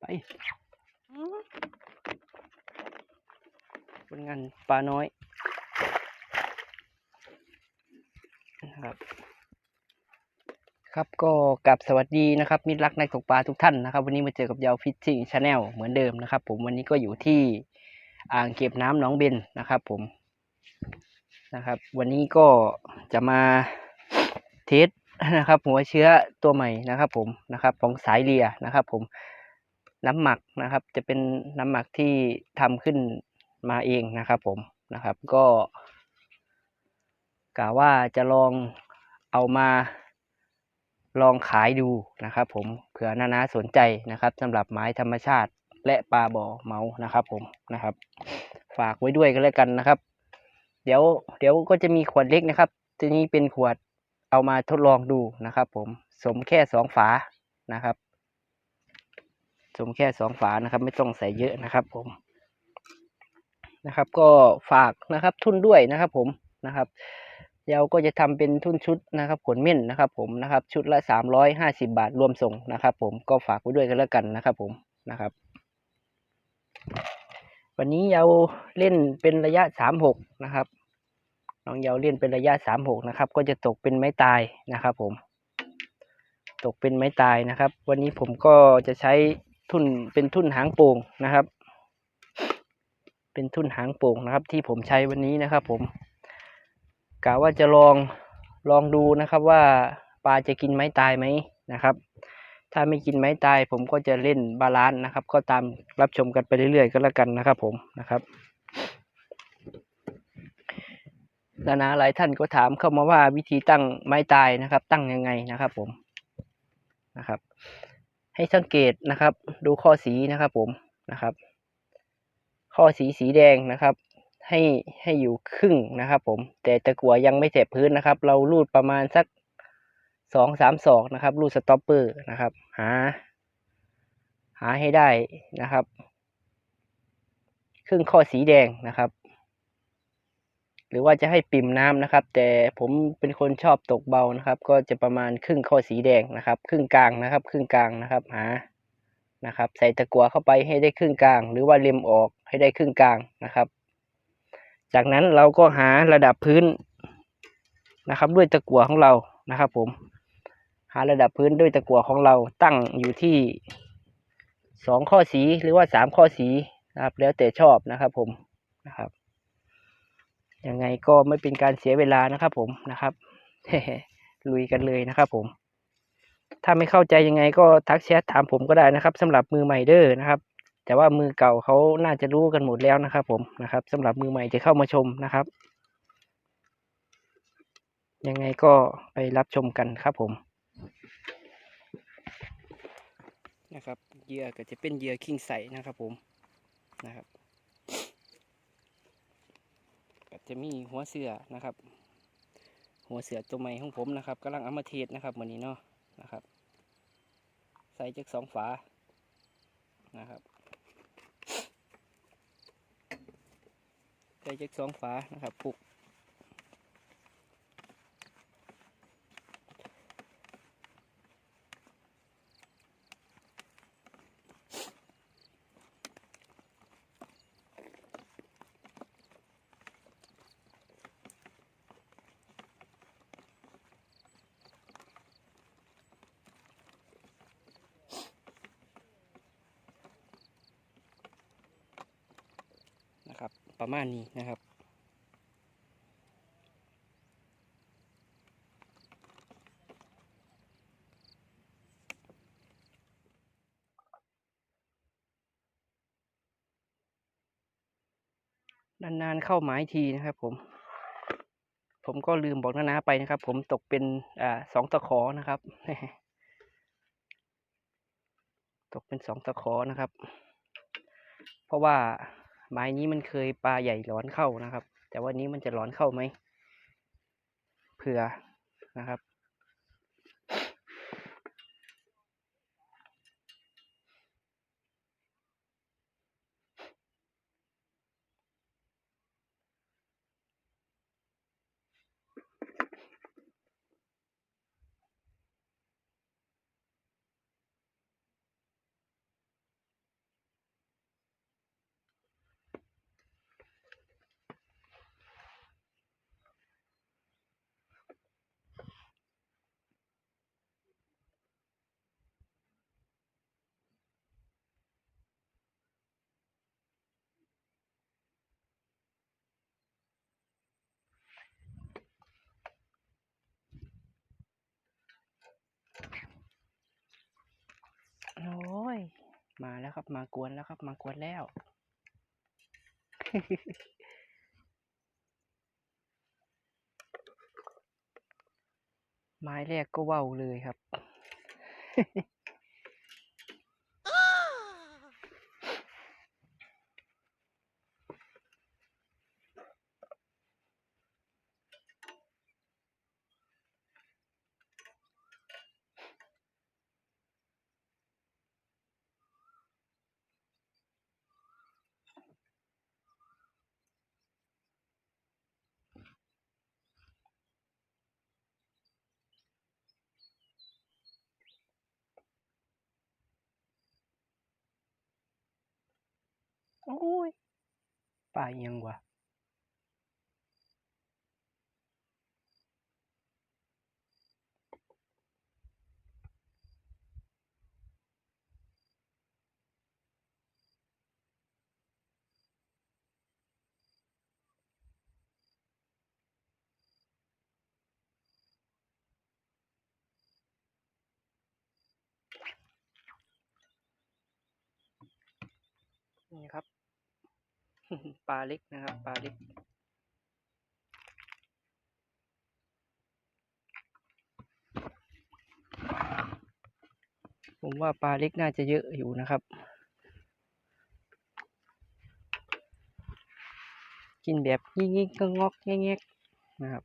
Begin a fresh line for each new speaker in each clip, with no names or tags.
ไปผลงานปลาน้อยนะครับ ครับก็กลับสวัสดีนะครับมิตรรักนักตกปลาทุกท่านนะครับ วันนี้มาเจอกับยาวฟิชชิ่งชาแนลเหมือนเดิมนะครับ ผมวันนี้ก็อยู่ที่อ่างเก็บน้ำหนองเบนนะครับ ผมนะครับ วันนี้ก็จะมาเทสนะครับ หัวเชื้อตัวใหม่นะครับ ผมนะครับ ของสายเลียนะครับ ผม น้ำหมักนะครับ จะเป็นน้ำหมักที่ทำขึ้นมาเองนะครับผมนะครับ ก็กะว่าจะลองเอามาลองขายดูนะครับ ผมเผื่อนานาสนใจนะครับสำหรับไม้ธรรมชาติและปลาบ่อเมานะครับ ผมนะครับ ฝากไว้ด้วยกันแล้วกันนะครับ เดี๋ยวเดี๋ยวก็จะมีขวดเล็กนะครับทีนี้เป็นขวดเอามาทดลองดูนะครับ ผมสมแค่สองฝานะครับ สมแค่สองฝานะครับ ไม่ต้องใส่เยอะนะครับ ผมนะครับ ก็ฝากนะครับ ทุนด้วยนะครับ ผมนะครับเราก็จะทำเป็นทุนชุดนะครับขนเม่นนะครับ ผมนะครับ ชุดละสามร้อยห้าสิบาทรวมส่งนะครับ ผมก็ฝากไว้ด้วยกันแล้วกันนะครับ ผมนะครับ วันนี้เราเล่นเป็นระยะสามหกนะครับน้องเยาเล่นเป็นระยะสามหกนะครับ ก็จะตกเป็นไม้ตายนะครับ ผม ตกเป็นไม้ตายนะครับ วันนี้ผมก็จะใช้ ทุนเป็นทุ่นหางโป่งนะครับ เป็นทุ่นหางโป่งนะครับ ที่ผมใช้วันนี้นะครับ ผมกะว่าจะลองลองดูนะครับว่าปลาจะกินไม้ตายไหมนะครับ ถ้าไม่กินไม้ตาย ผมก็จะเล่นบาลานซ์นะครับ ก็ตามรับชมกันไปเรื่อยๆก็แล้วกันนะครับ ผมนะครับนานาหลายท่านก็ถามเข้ามาว่าวิธีตั้งไม้ตายนะครับ ตั้งยังไงนะครับ ผมนะครับ ให้สังเกตนะครับ ดูข้อสีนะครับผมนะครับ ข้อสีสีแดงนะครับ ให้ให้อยู่ครึ่งนะครับผม แต่ตะกั่วยังไม่เจ็บพื้นนะครับ เราลูดประมาณสักสองสามศอกนะครับ ลูดสต็อปเปอร์นะครับ หา หาให้ได้นะครับ ครึ่งข้อสีแดงนะครับ หรือว่าจะให้ปิ่มน้ำนะครับ แต่ผมเป็นคนชอบตกเบานะครับ ก็จะประมาณครึ่งข้อสีแดงนะครับ ครึ่งกลางนะครับ ครึ่งกลางนะครับหานะครับ ใส่ตะกั่วเข้าไปให้ได้ครึ่งกลาง หรือว่าเล็มออกให้ได้ครึ่งกลางนะครับ จากนั้นเราก็หาระดับพื้นนะครับ ด้วยตะกั่วของเรานะครับผมหาระดับพื้นด้วยตะกั่วของเราตั้งอยู่ที่สองข้อสีหรือว่าสามข้อสีนะครับ แล้วแต่ชอบนะครับผมนะครับ ยังไงก็ไม่เป็นการเสียเวลานะครับผมนะครับลุยกันเลยนะครับ ผม ถ้าไม่เข้าใจยังไงก็ทักแชทถามผมก็ได้นะครับสำหรับมือใหม่เด้อนะครับ แต่ว่ามือเก่าเขาน่าจะรู้กันหมดแล้วนะครับ ผมนะครับสำหรับมือใหม่จะเข้ามาชมนะครับ ยังไงก็ไปรับชมกันครับผมนะครับเหยื่อก็จะเป็นเหยื่อคิงใสนะครับผมนะครับก็ จะมีหัวเสือนะครับ หัวเสือตัวใหม่ของผมนะครับกำลังเอามาเทศนะครับวันนี้เนาะนะครับ ใส่จากสองฝานะครับใส่จากสองฝานะครับปลุก ประมาณนี้นะครับ นานๆเข้าหมายทีนะครับผม ผมก็ลืมบอกนานาไปนะครับ ผมตกเป็นอ่าสองตะขอนะครับ ตกเป็นสองตะขอนะครับ เพราะว่า ไม้นี้มันเคยปลาใหญ่ร้อนเข้านะครับ แต่วันนี้มันจะร้อนเข้าไหมเผื่อนะครับ มาแล้วครับ มากวนแล้วครับ มากวนแล้ว ไม้แรกก็เว้าเลยครับ โอ้ยปลาอิหยังวะนี่ครับ ปลาเล็กนะครับปลาเล็กผมว่าปลาเล็กน่าจะเยอะอยู่นะครับ กินแบบงิ่งๆก็งอกแงกๆนะครับ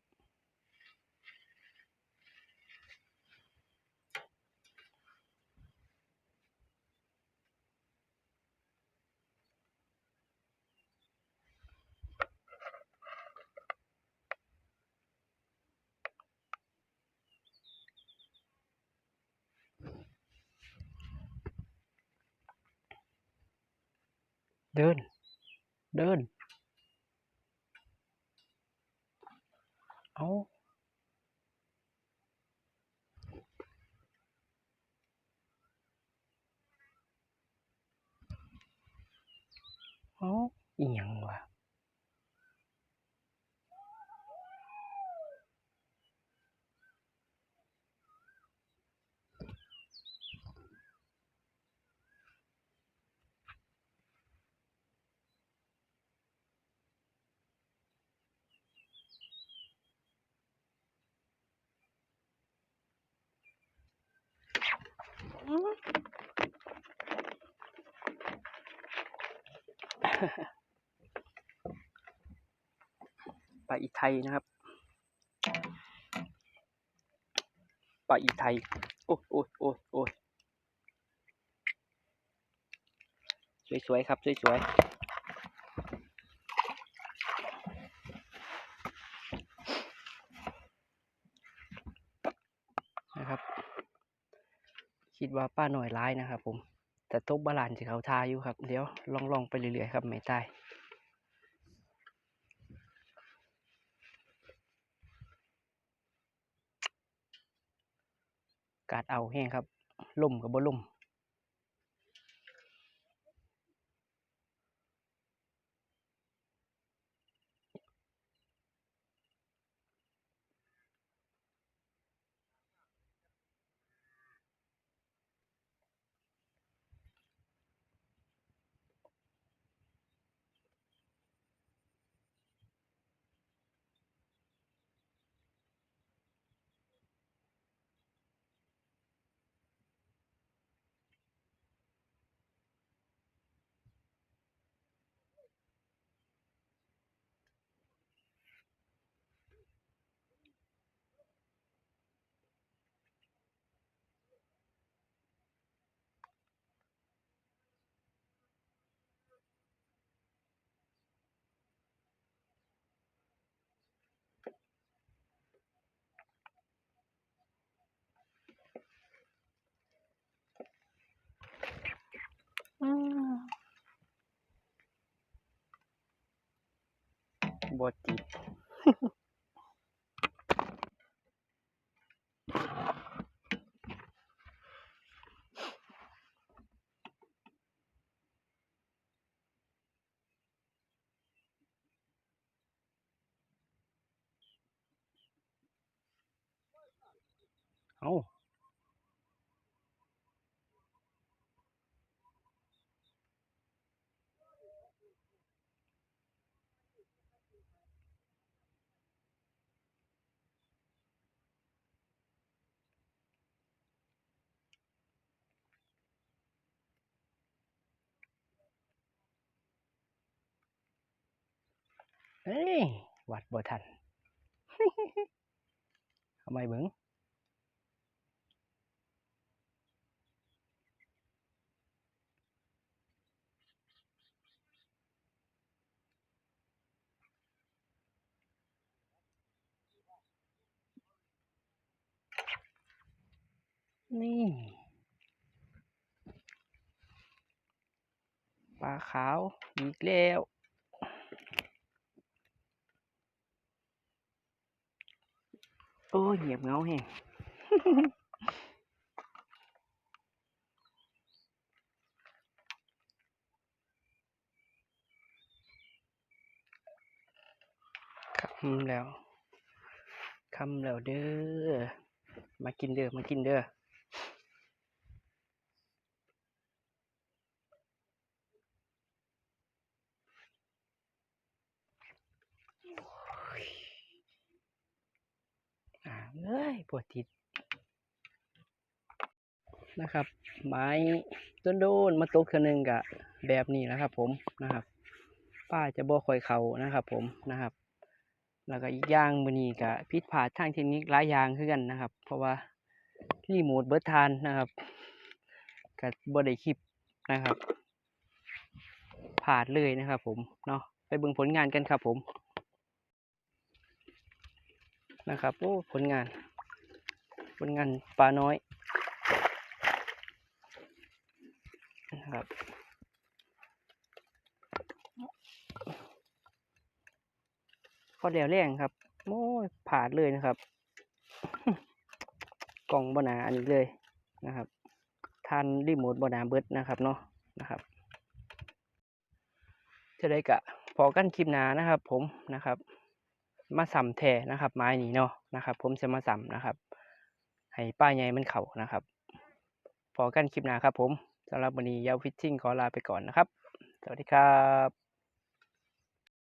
เดิน เดิน เอาเอาอีหยัง วะปลาอีไทยนะครับปลาอีไทย โอ้ยโอ้ยโอ้ยโอ้ยสวยๆครับ สวยๆนะครับ คิดว่าป้าหน่อยร้ายนะครับผม แต่ตกบาลานจะเขาทาอยู่ครับ เดี๋ยวลองลองไปเรื่อยๆครับไม่ตายกาดเอาแห้งครับล่มกับบ่ล่ม บอ เฮ้ยวัดบ่ทันทำไมเบิงนี่ปลาขาวอีกแล้ว อ้ยเหยียบเงาแห้งคำแล้วคำแล้วเด้อมากินเด้อมากินเด้อ อ่า เอ้ยปวดติดนะครับ ไม้ต้นโดนมาตกเทือหนึงกะแบบนี้นะครับ ผมนะครับ ป้าจะบ่คอยเขานะครับ ผมนะครับ แล้วก็อีกอย่างมือนี้ก็ผิดพลาทางเทคนิคหลายอย่างคือกันนะครับ เพราะว่ารีโมทเบิดทานนะครับก็บ่ได้คลิปนะครับพลาเลยนะครับ ผมเนาะไปเบิ่งผลงานกันครับผม นะครับโอ้ผลงาน ผลงานปลาน้อยนะครับพอแล้วแรงครับโอ้ผ่าดเลยนะครับ กล่องบนาอันนี้เลยนะครับทานรีโมทบนาเบิดนะครับเนาะนะครับจะได้กะพอกันคลิปหนานะครับ ผมนะครับ มาสัมแทนะครับ ไม้นี้เนาะนะครับ ผมจะมาสัมนะครับ ให้ป้าใหญ่มันเข่านะครับ พอกันคลิปหนาครับผมสำหรับวันนี้ยาวฟิชชิ่งขอลาไปก่อนนะครับ สวัสดีครับ